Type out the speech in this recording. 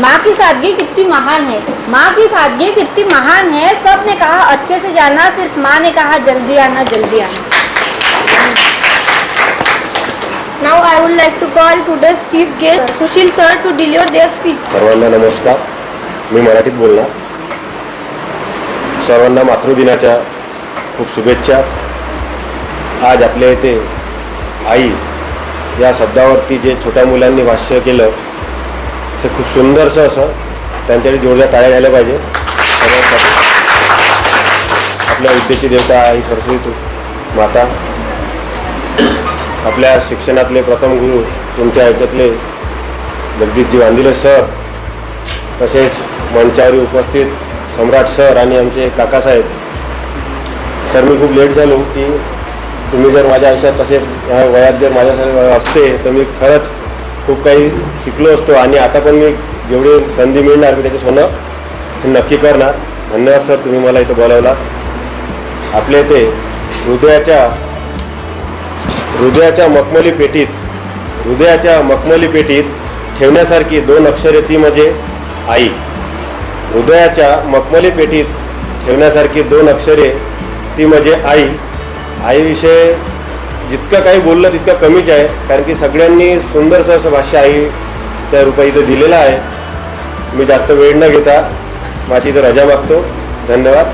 माँ की सादगी कितनी महान है। माँ की सादगी कितनी महान है। सब ने कहा अच्छे से जाना सिर्फ माँ ने कहा जल्दी आना जल्दी आना। Now I would like to call today's chief guest Sushil sir to deliver their speech सर्वांना नमस्कार. मी मराठीत बोलणार. सर्वांना मातृदिनाच्या खूप शुभेच्छा. आज आपल्या इथे आई या शब्दावरती जे छोट्या मुलांनी भाष्य केलं ते खूप सुंदरसं असं त्यांच्याकडे जोरदार टाळ्या झाल्या पाहिजे. आपल्या विद्येची देवता आई सरस्वती तू माता. आपल्या शिक्षणातले प्रथम गुरु तुमच्या ह्याच्यातले जगदीशजी वांदिले सर तसेच मंचावरी उपस्थित सम्राट सर आणि आमचे काकासाहेब. सर मी खूप लेट झालो की तुम्ही जर माझ्या आयुष्यात तसे ह्या वयात जर माझ्या असते तर मी खरंच खूप काही शिकलो असतो आणि आता पण मी जेवढी संधी मिळणार मी त्याचे सोनं नक्की करणार. धन्यवाद सर तुम्ही मला इथं बोलावला. आपल्या इथे हृदयाच्या हृदयाच्या मखमली पेटीत हृदयाच्या मखमली पेटीत ठेवण्यासारखी दोन अक्षरे ती म्हणजे आई. हृदयाच्या मखमली पेटीत ठेवण्यासारखी दोन अक्षरे ती म्हणजे आई. आईविषयी जितकं काही बोललं तितकं कमीच आहे. कारण की सगळ्यांनी सुंदरसं असं भाष्य आईच्या रूपात इथं दिलेलं आहे. मी जास्त वेळ न घेता माझी इथं रजा मागतो. धन्यवाद.